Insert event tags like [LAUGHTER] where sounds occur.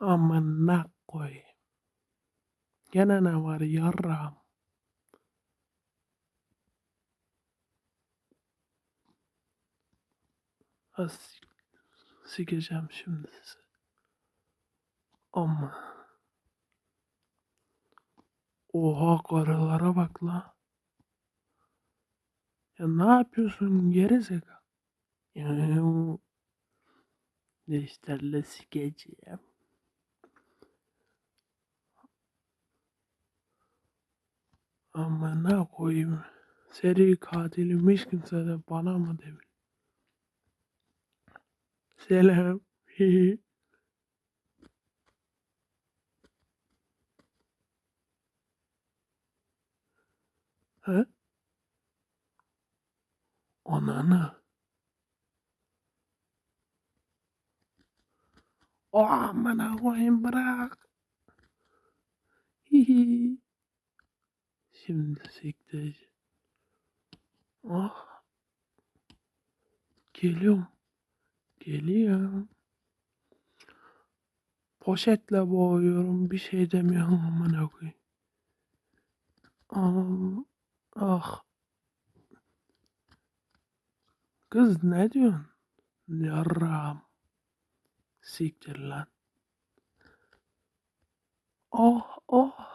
Amına koyayım. Gene ne var yarrağım? As sikeceğim şimdi sizi. Ama. Oha karılara bak la. Ya ne yapıyorsun geri zeka? Ya, Deşterle sikeceğim. Amına koyayım. Seri katilim hiç kimse de bana mı demiş? Selam. [LAUGHS] He? Ananı. O amına koyayım bırak. [LAUGHS] Hihi. Şimdi siktir. Ah. Geliyorum. Geliyorum. Poşetle boğuyorum. Bir şey demiyorum amına koyayım. Ah. Kız ne diyorsun? Yarram. Siktir lan. Oh oh.